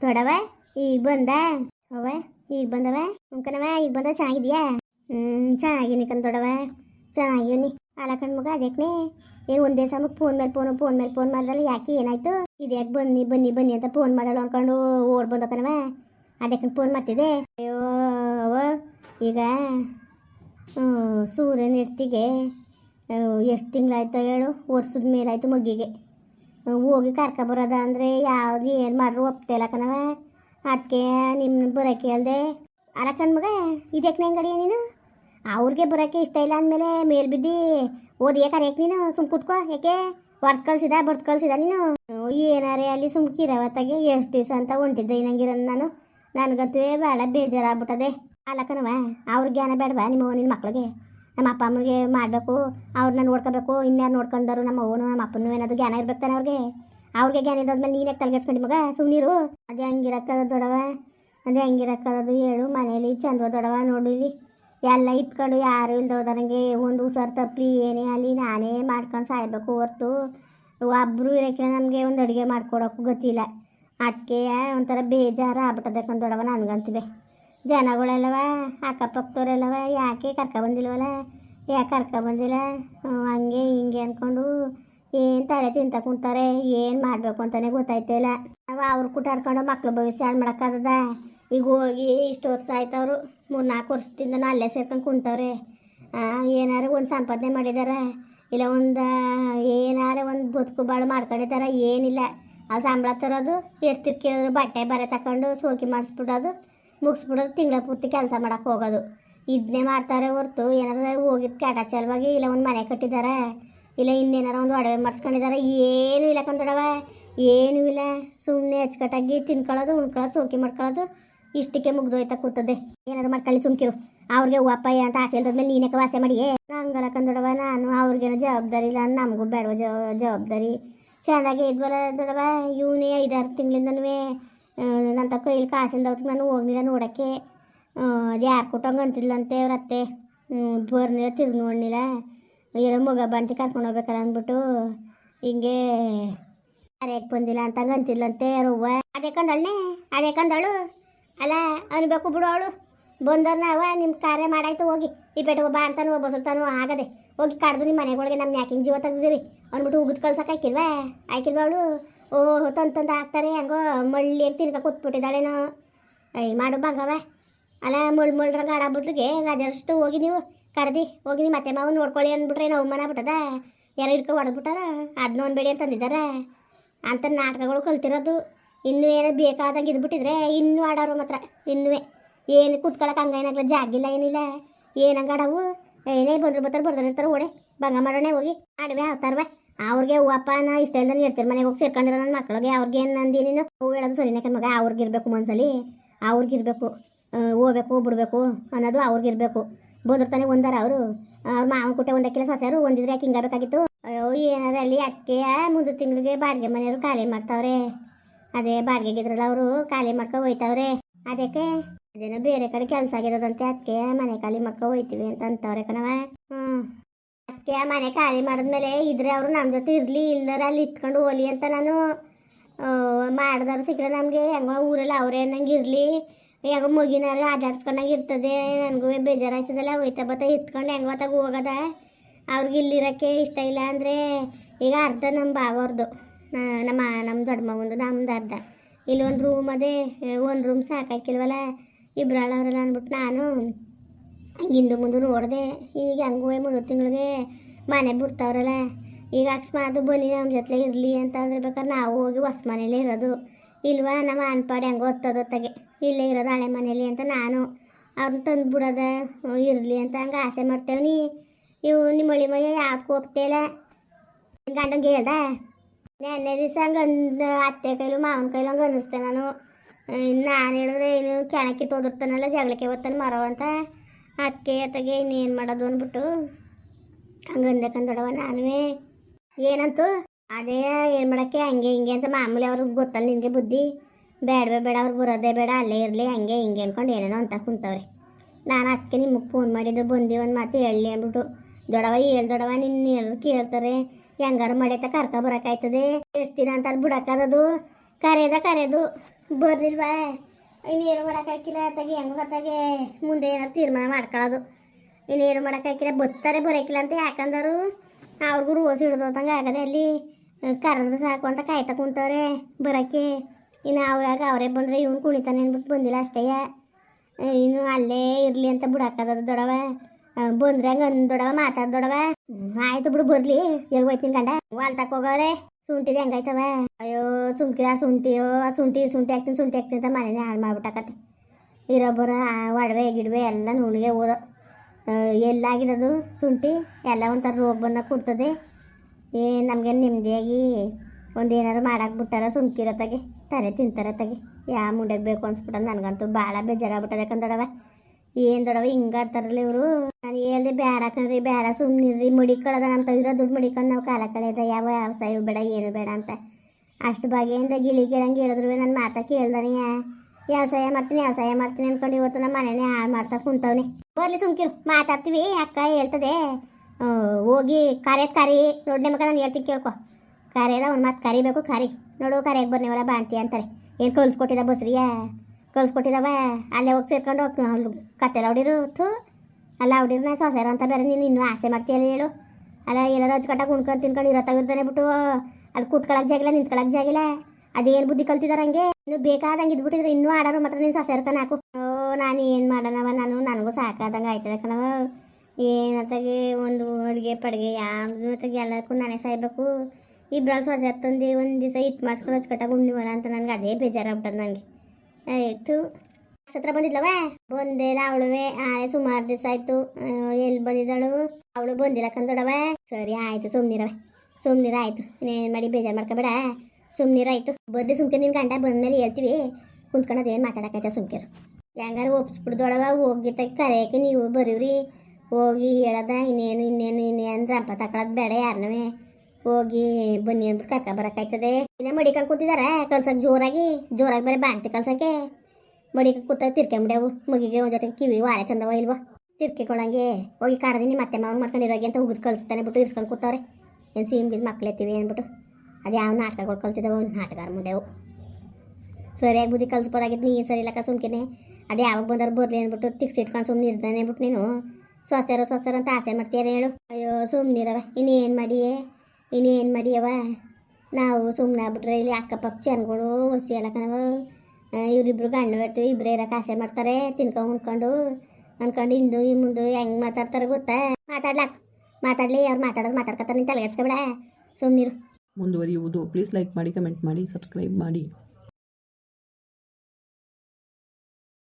ದೊಡವ ಈಗ ಬಂದ? ಅವ, ಈಗ ಬಂದವ? ಅಂಕನವ, ಈಗ ಬಂದ? ಚೆನ್ನಾಗಿದ್ಯಾ? ಹ್ಮ್ ಚೆನ್ನಾಗಿನಿ ಕಣ್ ದೊಡವ ಚೆನ್ನಾಗಿವ್ನಿ. ಅಲ್ಲ ಕಣ್ ಮಗ ಅದಕ್ಕೆ ಏನು ಒಂದೇ ಸಮಕ್ಕೆ ಫೋನ್ ಮೇಲೆ ಫೋನು ಫೋನ್ ಮೇಲೆ ಫೋನ್ ಮಾಡ್ದಲ್ಲ ಯಾಕೆ ಏನಾಯ್ತು? ಇದ್ಯಾಕೆ ಬನ್ನಿ ಬನ್ನಿ ಬನ್ನಿ ಅಂತ ಫೋನ್ ಮಾಡಲ್ಲ ಅನ್ಕೊಂಡು ಓಡ್ ಬಂದ ಅದಕ್ಕೆ ಫೋನ್ ಮಾಡ್ತಿದ್ದೆ? ಅಯ್ಯೋ, ಅವ, ಈಗ ಸೂರ್ಯನ ಎಡ್ತಿಗೆ ಎಷ್ಟು ತಿಂಗಳಾಯ್ತು ಹೇಳು, ವರ್ಷದ ಮೇಲಾಯ್ತು ಮಗ್ಗಿಗೆ. ಹೋಗಿ ಕರ್ಕ ಬರೋದ ಅಂದರೆ ಯಾವ್ದು ಏನು ಮಾಡ್ರು ಒಪ್ತಿಲ್ಲ ಕಣವ ಅದಕ್ಕೆ ನಿಮ್ಮ ಬರೋಕೆ ಹೇಳ್ದೆ. ಅಲ್ಲ ಕಣ್ಮಗ ಇದಕ್ಕೆ ನಂಗಡಿಯ ನೀನು? ಅವ್ರಿಗೆ ಬರೋಕ್ಕೆ ಇಷ್ಟ ಇಲ್ಲ ಅಂದಮೇಲೆ ಮೇಲ್ ಬಿದ್ದು ಓದಿಯೇ ಕರೆಯಕ್ಕೆ ನೀನು? ಸುಮ್ ಕೂತ್ಕೋ ಯಾಕೆ ಹೊರ್ತು ಕಳ್ಸಿದ, ಬರ್ತು ಕಳ್ಸಿದ ನೀನು? ಏನಾರೇ ಅಲ್ಲಿ ಸುಮ್ಕಿರವತ್ತಾಗೆ ಎಷ್ಟು ದಿವಸ ಅಂತ ಹೊಂಟಿದ್ದೆ ನಂಗಿರ ನಾನು. ನನಗಂತೂ ಭಾಳ ಬೇಜಾರಾಗ್ಬಿಟ್ಟದೆ. ಅಲ್ಲ ಕಣವ ಅವ್ರ ಜ್ಞಾನ ಬೇಡವಾ ನಿಮ್ಮ ನಿನ್ನ ಮಕ್ಳಿಗೆ? ನಮ್ಮ ಅಪ್ಪ ಅಮ್ಮಗೆ ಮಾಡಬೇಕು, ಅವ್ರನ್ನ ನೋಡ್ಕೋಬೇಕು, ಇನ್ಯಾರು ನೋಡ್ಕೊಂಡರು, ನಮ್ಮ ಅವನು ನಮ್ಮ ಅಪ್ಪನೂ ಏನಾದ್ರು ಜ್ಞಾನ ಇರ್ಬೇಕು ತಾನೆ ಅವ್ರಿಗೆ. ಅವ್ರಿಗೆ ಜ್ಞಾನ ಇದ್ದಾದ್ಮೇಲೆ ನೀನೇ ತಲೆಗೆಡ್ಸ್ಕೊಂಡು ಮಗ ಸುಮ್ಮನಿರು ಅದೇ ಹಂಗಿರಕ್ಕದ ದೊಡವ, ಅದೇ ಹಂಗಿರಕ್ಕದದು ಹೇಳು, ಮನೇಲಿ ಚಂದ ದೊಡವ ನೋಡು ಇಲ್ಲಿ. ಎಲ್ಲ ಇತ್ಕೊಂಡು ಯಾರು ಇಲ್ದೋದರಂಗೆ ಒಂದು ಹುಷಾರು ತಪ್ಪಲಿ ಏನೇ ಅಲ್ಲಿ ನಾನೇ ಮಾಡ್ಕೊಂಡು ಸಾಯ್ಬೇಕು ಹೊರ್ತು. ಒಬ್ಬರು ಇರೋಕ್ಕಿಲ್ಲ ನಮಗೆ, ಒಂದು ಅಡುಗೆ ಮಾಡ್ಕೊಡೋಕ್ಕೂ ಗೊತ್ತಿಲ್ಲ ಅದಕ್ಕೆ ಒಂಥರ ಬೇಜಾರು ಆಗ್ಬಿಟ್ಟದೆ ದೊಡವ ನನಗಂತಿವೆ ಜನಗಳೆಲ್ಲವ ಅಕ್ಕಪಕ್ಕದವರೆಲ್ಲವ ಯಾಕೆ ಕರ್ಕ ಬಂದಿಲ್ವಲ್ಲ? ಯಾಕೆ ಕರ್ಕ ಬಂದಿಲ್ಲ? ಹ್ಮ್, ಹಂಗೆ ಹಿಂಗೆ ಅಂದ್ಕೊಂಡು ಏನು ತಲೆ ತಿಂತ ಕುಂತಾರೆ ಏನು ಮಾಡಬೇಕು ಅಂತಲೇ ಗೊತ್ತಾಯ್ತಿಲ್ಲ ನಾವು ಅವ್ರು ಕುಟಾಡ್ಕೊಂಡು ಮಕ್ಳು ಭವಿಷ್ಯ ಹಾಳು ಮಾಡೋಕ್ಕಾಗದ ಈಗ ಹೋಗಿ ಇಷ್ಟು ವರ್ಷ ಆಯ್ತವ್ರು ಮೂರು ನಾಲ್ಕು ವರ್ಷದಿಂದ ಅಲ್ಲೇ ಸೇರ್ಕೊಂಡು ಕುಂತವ್ರೆ. ಏನಾರು ಒಂದು ಸಂಪಾದನೆ ಮಾಡಿದಾರೆ ಇಲ್ಲ ಒಂದು ಏನಾರ ಒಂದು ಬದುಕು ಬಾಳು ಮಾಡ್ಕೊಂಡಿದ್ದಾರೆ ಏನಿಲ್ಲ. ಆ ಸಂಬಳ ತರೋದು ಎಷ್ಟು ಕೇಳಿದ್ರು ಬಟ್ಟೆ ಬರೆ ತಗೊಂಡು ಸೋಕಿ ಮಾಡಿಸ್ಬಿಡೋದು. ಮುಗಿಸ್ಬಿಡೋದು ತಿಂಗಳ ಪೂರ್ತಿ ಕೆಲಸ ಮಾಡೋಕ್ಕೆ ಹೋಗೋದು. ಇದನ್ನೇ ಮಾಡ್ತಾರೆ ಹೊರ್ತು, ಏನಾರ ಹೋಗಿದ್ದು ಚಲವಾಗಿ ಇಲ್ಲ ಒಂದು ಮನೆ ಕಟ್ಟಿದ್ದಾರೆ ಇಲ್ಲ ಇನ್ನೇನಾರ ಒಂದು ಒಡವೆ ಮಾಡಿಸ್ಕೊಂಡಿದ್ದಾರೆ ಏನೂ ಇಲ್ಲ ಕಂದಡವ. ಏನೂ ಇಲ್ಲ ಸುಮ್ಮನೆ ಅಚ್ಚುಕಟ್ಟಾಗಿ ತಿನ್ಕೊಳ್ಳೋದು, ಉಣ್ಕೊಳ್ಳೋದು, ಸೋಕಿ ಮಾಡ್ಕೊಳ್ಳೋದು, ಇಷ್ಟಕ್ಕೆ ಮುಗ್ದೋಯ್ತಾ ಕೂತದೆ ಏನಾರು ಮಾಡ್ಕೊಳ್ಳಿ ಸುಮ್ಕಿರು. ಅವ್ರಿಗೆ ಅಪ್ಪಯ್ಯ ಅಂತ ಆಸೆ ಇಲ್ದದ್ಮೇಲೆ ನೀನಕ್ಕೆ ವಾಸೆ ಮಾಡಿ ನಂಗಲ್ಲ ಕಂದೊಡವ, ನಾನು ಅವ್ರಿಗೇನೋ ಜವಾಬ್ದಾರಿ ಇಲ್ಲ, ನಮಗೂ ಬೇಡವ ಜವಾಬ್ದಾರಿ. ಚೆನ್ನಾಗಿ ಇದ್ವಲ್ಲ ದೊಡವ ಇವನೇ ಐದಾರು ತಿಂಗಳಿಂದನೂ ನನ್ನ ತಕ್ಕ ಕೈಲಿ ಕಾಸಿಲ್ದವ್ರಿಗೆ ನಾನು ಹೋಗ್ಲಿಲ್ಲ ನೋಡೋಕ್ಕೆ. ಅದು ಯಾರು ಕೊಟ್ಟಂಗೆ ಅಂತಿದ್ಲಂತೆ ಅತ್ತೆ. ಬರ್ನಿಲ್ಲ ತಿರ್ಗಿ ನೋಡ್ನಿಲ್ಲ. ಏನೋ ಮಗ ಬಂತಿ ಕರ್ಕೊಂಡು ಹೋಗ್ಬೇಕಲ್ಲ ಅಂದ್ಬಿಟ್ಟು ಹಿಂಗೆ ಯಾರ್ಯಾಕೆ ಬಂದಿಲ್ಲ ಅಂತ ಅಂತಿಲ್ಲಂತೆ ಅಂತಿದ್ಲಂತೆ ರವ್ವ ಅದೇ ಕಂದಳ್ನೆ, ಅದೇ ಕಂದಳು. ಅಲ್ಲ, ಅನ್ಬೇಕು ಬಿಡು ಅವಳು. ಬಂದವ್ರು ನಾವ ನಿಮ್ಮ ಕಾರ್ಯ ಮಾಡಾಯ್ತು, ಹೋಗಿ. ಈ ಪೇಟೆ ಬಾ ಅಂತಾನು ಒಬ್ಬ ಸುಲ್ತಾನು ಆಗದೆ. ಹೋಗಿ ಕಡ್ದು ನಿಮ್ಮ ಮನೆಗಳಿಗೆ ನಮ್ಮ ಯಾಕಿಂಗ್ ಜೀವ ತೆಗ್ದಿರಿ. ಅಂದ್ಬಿಟ್ಟು ಉಗಿದ್ ಕಳ್ಸಕ್ಕೆ ಆಯ್ಕಿಲ್ವಾ ಆಯ್ಕಿಲ್ವಾ ಅವಳು? ಓ ತಂದು ತಂದು ಹಾಕ್ತಾರೆ, ಹೆಂಗೋ ಮಳ್ಳಿ ಅಂತ ತಿನ್ಕ ಕೂತ್ಬಿಟ್ಟಿದ್ದಾಳೇನೋ ಐ ಮಾಡು ಬಂಗವ. ಅಲ್ಲ, ಮುಳ್ ಮುಳ್ರ ಗಾಡ ಬದ್ಲಿಗೆ ಅದರಷ್ಟು ಹೋಗಿ ನೀವು ಕಡ್ದು ಹೋಗಿ ನೀವು ಮತ್ತೆ ಮಾವು ನೋಡ್ಕೊಳ್ಳಿ ಅಂದ್ಬಿಟ್ರೆ ನಾವು ಮನ ಬಿಟ್ಟದ ಎರಡು ಹಿಡ್ಕೊ ಹೊಡೆದ್ಬಿಟ್ಟಾರ. ಅದನ್ನ ಅಂತ ಅಂತಂದಿದ್ದಾರೆ ಅಂತ ನಾಟಕಗಳು ಕಲ್ತಿರೋದು. ಇನ್ನೂ ಏನೋ ಬೇಕಾದಂಗೆ ಇದ್ಬಿಟ್ಟಿದ್ರೆ ಇನ್ನೂ ಆಡೋರು ಮಾತ್ರ, ಇನ್ನೂ. ಏನು ಕೂತ್ಕೊಳಕ್ಕೆ ಹಂಗೇನಾಗಲ್ಲ ಜಾಗಿಲ್ಲ ಏನಿಲ್ಲ. ಏನಂಗೆ ಏನೇ ಬಂದ್ರು ಬರ್ತಾರೆ ಇರ್ತಾರೆ ಓಡೆ. ಭಂಗ ಮಾಡೋಣ ಹೋಗಿ ಅಡವೆ ಅವತಾರವೆ ಅವ್ರಿಗೆ ಅಪ್ಪನ ಇಷ್ಟ ಇಲ್ದಂಗೆ ಇರ್ತಾರೆ. ಮನೆಗೆ ಹೋಗಿ ಸೇರ್ಕೊಂಡಿರೋ ನನ್ನ ಮಕ್ಳಿಗೆ ಅವ್ರಿಗೆ ಏನು ನಂದಿ ನೀನು? ಹೂ ಹೇಳೋದು ಸರಿನೇ ಮಗ ಅವ್ರಿಗಿರ್ಬೇಕು ಮನ್ಸಲ್ಲಿ. ಅವ್ರಿಗಿರ್ಬೇಕು ಹೋಗ್ಬೇಕು, ಬಿಡಬೇಕು ಅನ್ನೋದು ಅವ್ರಿಗಿರ್ಬೇಕು ಬಂದಿರ್ತಾನೆ ಒಂದಾರ ಅವರು. ಅವ್ರ ಮಾವನ ಕುಟ್ಟೆ ಒಂದಕ್ಕಿಲ್ಲ ಸೊಸೆಯರು ಒಂದಿದ್ರೆ ಯಾಕೆ ಹಿಂಗಾಗಬೇಕಾಗಿತ್ತು ಅಯ್ಯೋ, ಏನಾರ ಅಲ್ಲಿ ಅದಕ್ಕೆ ಮುಂದೆ ತಿಂಗಳಿಗೆ ಬಾಡಿಗೆ ಮನೆಯವರು ಖಾಲಿ ಮಾಡ್ತಾವ್ರೆ. ಅದೇ ಬಾಡಿಗೆಗಿದ್ರಲ್ಲ ಅವರು ಖಾಲಿ ಮಾಡ್ಕೊ ಹೋಯ್ತವ್ರೆ. ಅದಕ್ಕೆ ಅದೇನೋ ಬೇರೆ ಕಡೆ ಕೆಲಸ ಆಗಿರೋದಂತೆ. ಅದಕ್ಕೆ ಮನೆ ಖಾಲಿ ಮಾಡ್ಕೊ ಹೋಯ್ತೀವಿ ಅಂತ ಅಂತವ್ರೆ ಕಣವ ಹ್ಞೂ ಅದಕ್ಕೆ ಮನೆ ಖಾಲಿ ಮಾಡಿದ್ಮೇಲೆ ಇದ್ರೆ ಅವರು ನಮ್ಮ ಜೊತೆ ಇರಲಿ, ಇಲ್ದಾರ ಅಲ್ಲಿ ಇತ್ಕೊಂಡು ಹೋಲಿ ಅಂತ ನಾನು ಮಾಡಿದವ್ರು ಸಿಕ್ಕರೆ ನಮಗೆ ಹೆಂಗೋ ಊರಲ್ಲಿ ಅವರೇ ನಂಗೆ ಇರಲಿ. ಹೆಂಗೋ ಮಗಿನಾರು ಆಟಾಡ್ಸ್ಕೊಂಡಂಗೆ ಇರ್ತದೆ, ನನಗೂ ಬೇಜಾರಾಯ್ತದಲ್ಲ, ಹೋಯ್ತಾ ಬತ್ತ ಇತ್ಕೊಂಡು ಹೆಂಗೆ ಬತ್ತಾಗ ಹೋಗದ. ಅವ್ರಿಗೆ ಇಲ್ಲಿರೋಕ್ಕೆ ಇಷ್ಟ ಇಲ್ಲ ಅಂದರೆ ಈಗ ಅರ್ಧ ನಮ್ಮ ಬಾವರ್ದು ನಮ್ಮ ನಮ್ಮ ದೊಡ್ಡ ಮಗಂದು ನಮ್ದು ಅರ್ಧ. ಇಲ್ಲೊಂದು ರೂಮ್ ಅದೇ ಒಂದು ರೂಮ್ ಸಾಕಾಕಿಲ್ವಲ್ಲ ಇಬ್ರಾಳವ್ರಲ್ಲ ಅಂದ್ಬಿಟ್ಟು ನಾನು ಹಿಂದು ಮುಂದೆ ನೋಡಿದೆ ಈಗ ಹಂಗೂ ಮೂರು ತಿಂಗಳಿಗೆ ಮನೆ ಬಿಡ್ತಾವ್ರಲ್ಲ. ಈಗ ಅಕಸ್ಮಾತ್ ಬನ್ನಿ ನಮ್ಮ ಜೊತೆ ಇರಲಿ ಅಂತ ಅಂದ್ರೆ ಬೇಕಾದ್ರೆ ನಾವು ಹೋಗಿ ಹೊಸ ಮನೇಲೇ ಇರೋದು. ಇಲ್ವಾ ನಮ್ಮ ಅನ್ಪಾಡಿ ಹಂಗೆ ಓದ್ತದ ಹೊತ್ತಾಗೆ. ಇಲ್ಲೇ ಇರೋದು ಹಳೆ ಮನೇಲಿ ಅಂತ ನಾನು. ಅವ್ರನ್ನ ತಂದು ಬಿಡೋದ ಇರಲಿ ಅಂತ ಹಂಗೆ ಆಸೆ ಮಾಡ್ತೇವ್ನಿ ಇವು ನಿಮ್ಮ ಹಳ್ಳಿ ಮಯ್ಯ ಯಾಕೆ ಹೋಗ್ತೇಲ ಗಂಡಂಗೆ ಹೇಳ್ದ? ನೆನ್ನೆ ದಿವಸ ಹಂಗೆ ಅಂದು, ಅತ್ತೆ ಕೈಲು ಮಾವನ ಕೈಲು ಹಂಗೆ ಅನ್ನಿಸ್ತೆ ನಾನು. ನಾನು ಹೇಳಿದ್ರೆ ಏನು ಕೆಣಕಿ ತೋದಿರ್ತಾನಲ್ಲ, ಜಗಳಕ್ಕೆ ಬರ್ತಾನೆ ಮರವ ಅಂತ. ಅದಕ್ಕೆ ಅತ್ತಗೆ ಇನ್ನೇನು ಮಾಡೋದು ಅಂದ್ಬಿಟ್ಟು ಹಂಗಂದೆ ಅಂದಕಂದಡವ ನಾನುವೇ. ಏನಂತು? ಅದೇ ಏನು ಮಾಡೋಕ್ಕೆ? ಹಂಗೆ ಹಿಂಗೆ ಅಂತ ಮಾಮೂಲಿ ಅವ್ರಿಗೆ ಗೊತ್ತಲ್ಲ ನಿನಗೆ ಬುದ್ಧಿ. ಬೇಡವೇ ಬೇಡ, ಅವ್ರು ಬರೋದೇ ಬೇಡ, ಅಲ್ಲೇ ಇರಲಿ, ಹಂಗೆ ಹಿಂಗೆ ಅಂದ್ಕೊಂಡು ಏನೇನೋ ಅಂತ ಕುಂತವ್ರಿ. ನಾನು ಅದಕ್ಕೆ ನಿಮಗೆ ಫೋನ್ ಮಾಡಿದ್ದು ಬಂದು ಒಂದು ಮಾತು ಹೇಳಲಿ ಅಂದ್ಬಿಟ್ಟು. ದೊಡವ ಹೇಳಿ ದೊಡವ ನಿನ್ನ ಹೇಳಿದ್ರು ಕೇಳ್ತಾರೆ. ಹೆಂಗಾರು ಮಾಡೈತ ಕರ್ಕ ಬರೋಕ್ಕಾಯ್ತದೆ ಎಷ್ಟು ದಿನ ಅಂತ ಅಲ್ಲಿ ಬಿಡಕ್ಕದದು ಕರೆಯದ ಕರೆಯದು ಬರ್ಲಿಲ್ವಾ ಇನ್ನೇನು ಮಾಡೋಕ್ಕಾಗಿಲ್ಲ ಅತ್ತಾಗೆ ಹೆಂಗೋ ಅತ್ತಾಗೆ ಮುಂದೆ ಏನಾರು ತೀರ್ಮಾನ ಮಾಡ್ಕೊಳ್ಳೋದು. ಇನ್ನೇನು ಮಾಡೋಕ್ಕಾಗಿಲ್ಲ ಬತ್ತಾರೆ ಬರೋಕಿಲ್ಲ ಅಂತ ಯಾಕಂದರು ಅವ್ರಿಗೂ ರೋಸ್ ಹಿಡ್ದೋತಂಗೆ ಆಗದೆ ಅಲ್ಲಿ ಕರೆದ್ರೆ ಸಾಕು ಅಂತ ಕಾಯ್ತಾ ಕುಂತವ್ರೆ ಬರೋಕ್ಕೆ. ಇನ್ನು ಅವ್ರಾಗ ಅವರೇ ಬಂದರೆ ಇವನು ಕುಣಿತಾನೆ ಅಂದ್ಬಿಟ್ಟು ಬಂದಿಲ್ಲ ಅಷ್ಟೇ. ಇನ್ನು ಅಲ್ಲೇ ಇರಲಿ ಅಂತ ಬಿಡಾಕದ ದೊಡವ. ಬಂದ್ರೆ ಹಂಗೆ ದೊಡವ ಮಾತಾಡ್ದೊಡವ ಆಯ್ತು ಬಿಡು ಬರ್ಲಿ ಎಲ್ಲಿ ಹೋಯ್ತೀನಿ ಗಂಡ? ವಾಲ್ತಕ್ ಹೋಗವ್ರೆ. ಶುಂಠಿದು ಹೆಂಗಾಯ್ತವ? ಅಯ್ಯೋ ಸುಂಕಿರ ಶುಂಠಿಯೋ ಆ ಶುಂಠಿ ಶುಂಠಿ ಹಾಕ್ತೀನಿ ಶುಂಠಿ ಹಾಕ್ತೀನಿ ಅಂತ ಮನೇನೆ ಹಾಳು ಮಾಡ್ಬಿಟ್ಟಾಕತ್ತೆ. ಇರೋ ಬರೋ ಆ ಒಡವೆ, ಗಿಡವೆ ಎಲ್ಲ ನುಣಿಗೆ ಹೋದ. ಎಲ್ಲಾಗಿರೋದು ಶುಂಠಿ ಎಲ್ಲ ಒಂಥರ ರೋಗ ಬಂದ ಕೂರ್ತದೆ ಏ, ನಮಗೆ ನೆಮ್ಮದಿಯಾಗಿ ಒಂದು ಏನಾರು ಮಾಡಕ್ಕೆ ಬಿಟ್ಟಾರ ತಗೆ. ತಲೆ ತಿಂತಾರೆ ತಗೆ. ಯಾವ ಮುಂಡೆಗೆ ಬೇಕು ಅನ್ಸ್ಬಿಟ್ಟದ ನನಗಂತೂ ಭಾಳ ಬೇಜಾರಾಗ್ಬಿಟ್ಟದೆ ಯಾಕಂದೊಡವ ಏನು ದೊಡವ ಹಿಂಗಾಡ್ತಾರಲ್ಲ ಇವರು. ನಾನು ಹೇಳ್ದೆ ಬೇಡ ಕಣ್ರಿ ಬೇಡ ಸುಮ್ಮನಿರ್ರಿ ಮಡಿಕೊಳ್ಳೋದ ನಮ್ಮ ತೆಗಿರೋ ದುಡ್ಡು ಮಡಿಕೊಂಡು ನಾವು ಕಾಲ ಕಳೆದ ಯಾವ ವ್ಯವಸಾಯ ಬೇಡ, ಏನು ಬೇಡ ಅಂತ. ಅಷ್ಟು ಬಗೆಯಿಂದ ಗಿಳಿ ಗಿಳಂಗೆ ಹೇಳಿದ್ರು ನನ್ನ ಮಾತಾ ಕೇಳ್ದಾನೆ ವ್ಯವಸಾಯ ಮಾಡ್ತೀನಿ ವ್ಯವಸಾಯ ಮಾಡ್ತೀನಿ ಅನ್ಕೊಂಡು ಇವತ್ತು ನಮ್ಮ ಮನೇನೆ ಹಾಳು ಮಾಡ್ತಾ ಕುಂತವ್ನೆ. ಬರ್ಲಿ ಸುಮ್ಕಿರು, ಮಾತಾಡ್ತೀವಿ, ಅಕ್ಕ ಹೇಳ್ತದೆ. ಹೋಗಿ ಕರೆಯತ್ ಕರಿ. ನೋಡ್ನೆ ಮಗ ನಾನು ಹೇಳ್ತೀನಿ ಕೇಳ್ಕೊ. ಕರೆಯದ ಒಂದು ಮಾತು ಕರಿಬೇಕು, ಕರಿ. ನೋಡು ಕರೆಯಾಗಿ ಬರ್ನೇವಲ್ಲ ಬಾಣ್ತಿ ಅಂತಾರೆ. ಏನು ಕಳ್ಸ್ಕೊಟ್ಟಿದ್ದ ಬಸ್ರಿಯ ಕಳ್ಸ್ಕೊಟ್ಟಿದವ ಅಲ್ಲೇ ಹೋಗಿ ಸೇರ್ಕೊಂಡು ಹೋಗಿ ಕತ್ತೆಲ್ಲ ಹೊಡಿರು ಥೂ. ಅಲ್ಲ ನಾ ಸೊಸೆರು ಅಂತ ಬೇರೆ ನೀನು ಇನ್ನೂ ಆಸೆ ಮಾಡ್ತೀಯಲ್ಲ ಹೇಳು. ಅಲ್ಲ ಎಲ್ಲರೂ ಅಚ್ಚುಕಟ್ಟಾಗಿ ಉಣ್ಕೊಂಡು ತಿನ್ಕೊಂಡು ಇರತ್ತಾಗಿರ್ತಾನೆ ಬಿಟ್ಟು, ಅಲ್ಲಿ ಕೂತ್ಕೊಳಕ್ ಜಾಗಿಲ್ಲ, ನಿಂತ್ಕೊಳಕ್ ಜಾಗಿಲ್ಲ. ಅದೇನು ಬುದ್ಧಿ ಕಲ್ತಿದಾರ ಹಂಗೆ? ಇನ್ನು ಬೇಕಾದಂಗೆ ಇದ್ಬಿಟ್ಟಿದ್ರೆ ಇನ್ನೂ ಆಡೋರು ಮಾತ್ರ ನೀನು ಸೊಸೆ ಇರ್ತಾನೆ ಹಾಕು. ಓ, ನಾನು ಏನು ಮಾಡೋಣವ, ನಾನು ನನಗೂ ಸಾಕಾದಂಗೆ ಆಯ್ತದೆ ಕಣವ. ಏನತ್ತಾಗೆ ಒಂದು ಅಡುಗೆ ಪಡ್ಗೆ ಯಾವ ಜೊತೆಗೆ ಎಲ್ಲದಕ್ಕೂ ನಾನೇ ಸಾಯ್ಬೇಕು. ಇಬ್ಬರಲ್ಲಿ ಸೊಸೆ ತಂದು ಒಂದು ದಿವಸ ಇಟ್ಟು ಮಾಡಿಸ್ಕೊಂಡು ಅಚ್ಚುಕಟ್ಟಾಗಿ ಉಣ್ಣಿವರ ಅಂತ ನನಗೆ ಅದೇ ಬೇಜಾರಾಗ್ಬಿಟ್ಟದ ನನಗೆ ಆಯಿತು. ಹತ್ರ ಬಂದಿದ್ಲವ? ಬಂದಿಲ್ಲ ಅವಳುವೆ. ಸುಮಾರು ದಿವಸ ಆಯ್ತು. ಎಲ್ಲಿ ಬಂದಿದ್ದಾಳು? ಅವಳು ಬಂದಿಲ್ಲ ಕಂದೊಡವ ಸರಿ ಆಯ್ತು ಸುಮ್ನಿರವ ಸುಮ್ನಿರ, ಆಯ್ತು. ಇನ್ನೇನು ಮಾಡಿ ಬೇಜಾರು ಮಾಡ್ಕೋಬೇಡ. ಸುಮ್ನಿರ, ಆಯ್ತು. ಬದ್ದೆ ಸುಮ್ಕೆ ನಿನ್ ಗಂಡ ಬಂದ್ಮೇಲೆ ಹೇಳ್ತೀವಿ. ಕುಂತ್ಕೊಳ್ಳೋದು ಏನು ಮಾತಾಡಕೈತೆ ಸುಮ್ಕಿರು. ಹೆಂಗಾರು ಒಪ್ಸ್ಬಿಡ್ದೊಳವ ಹೋಗಿ ತಗ ಕರೆಯಕ್ಕೆ ನೀವು ಬರೀವ್ರಿ. ಹೋಗಿ ಹೇಳದ ಇನ್ನೇನು ಇನ್ನೇನು ಇನ್ನೇನು ರಂಪ ತಗೊಳೋದು ಬೇಡ ಯಾರನವೇ ಹೋಗಿ ಬನ್ನಿ ಅಂದ್ಬಿಟ್ಟು ಕರ್ಕ ಬರಕಾಯ್ತದೆ ಇನ್ನ ಮಡಿಕಲ್ ಕೂತಿದಾರ, ಕಲ್ಸಕ್ ಜೋರಾಗಿ ಜೋರಾಗಿ ಬರೀ ಬ್ಯಾಂಕ್ ಕಲ್ಸಕ್ಕೆ. ಮಡಿಕ ಕೂತಾಗ ತಿರ್ಕೊಂಬಿಡ್ಯಾವು ಮಗಿಗೆ ಒಂದ್ ಜೊತೆ ಕಿವಿ ವಾರೆ ತಂದವ ಇಲ್ವೋ? ತಿರ್ಕಿಕೊಳ್ಳಂಗೆ ಹೋಗಿ ಕಾರದಿನಿ ಮತ್ತೆ ಮಾವನ್ ಮಾಡ್ಕೊಂಡಿರೋಗಿ ಅಂತ ಉಗಿದು ಕಳಿಸ್ತಾನೆ ಬಿಟ್ಟು ಇರ್ಸ್ಕೊಂಡು ಕೂತವ್ರೆ. ಏನು ಸೀಮ್ ಬಿದ್ದು ಮಕ್ಳು ಅಂದ್ಬಿಟ್ಟು. ಅದು ಯಾವ ನಾಟಕಗಳು ಕಲ್ತಿದ್ದಾವೆ ನಾಟಗಾರ ಮುಂಡೆವು ಸರಿಯಾಗಿ ಬುದ್ಧಿ ಕಲ್ಸ್ಬೋದಾಗಿತ್ತು ನೀ ಸರಿ ಇಲ್ಲಕ್ಕ ಸುಮ್ಕಿನೆ. ಅದು ಯಾವಾಗ ಬಂದರು ಬರಲಿ ಅಂದ್ಬಿಟ್ಟು ತಿಕ್ಸಿ ಇಟ್ಕೊಂಡು ಸುಮ್ಮನೆ ಇರ್ತಾನೆ ಅಂದ್ಬಿಟ್ಟು ನೀನು. ಸೊಸೆರೋ ಸೊಸೆರೋ ಅಂತ ಆಸೆ ಮಾಡ್ತೀಯಾರ ಹೇಳು. ಅಯ್ಯೋ ಸುಮ್ನಿರವ, ಇನ್ನೇನು ಮಾಡಿಯೇ? ಇನ್ನೇನು ಮಾಡಿಯವ ನಾವು ಸುಮ್ಮನೆ ಆಗ್ಬಿಟ್ರೆ ಇಲ್ಲಿ ಅಕ್ಕಪಕ್ಕ ಜನಗಳು ಹೊಸಿ ಎಲ್ಲ ಕಣವ ಇವರಿಬ್ರು ಗಂಡು ಬರ್ತೀವಿ ಇಬ್ಬರು ಇರೋಕೆ ಆಸೆ ಮಾಡ್ತಾರೆ, ತಿನ್ಕೊಂಡು ಉಣ್ಕೊಂಡು. ಅಂದ್ಕೊಂಡು ಹಿಂದು ಈ ಮುಂದೆ ಹೆಂಗೆ ಮಾತಾಡ್ತಾರೆ ಗೊತ್ತಾ? ಮಾತಾಡ್ಲಾಕ್ ಮಾತಾಡಲಿ, ಅವ್ರು ಮಾತಾಡೋದು ಮಾತಾಡ್ಕೊತಾರೆ ನೀನು ತಲೆಗೆಡ್ಸ್ಕೊಬೇಡ. ಸುಮ್ಮನಿರು ಮುಂದುವರಿಯುವುದು. ಪ್ಲೀಸ್ ಲೈಕ್ ಮಾಡಿ ಕಮೆಂಟ್ ಮಾಡಿ ಸಬ್ಸ್ಕ್ರೈಬ್ ಮಾಡಿ.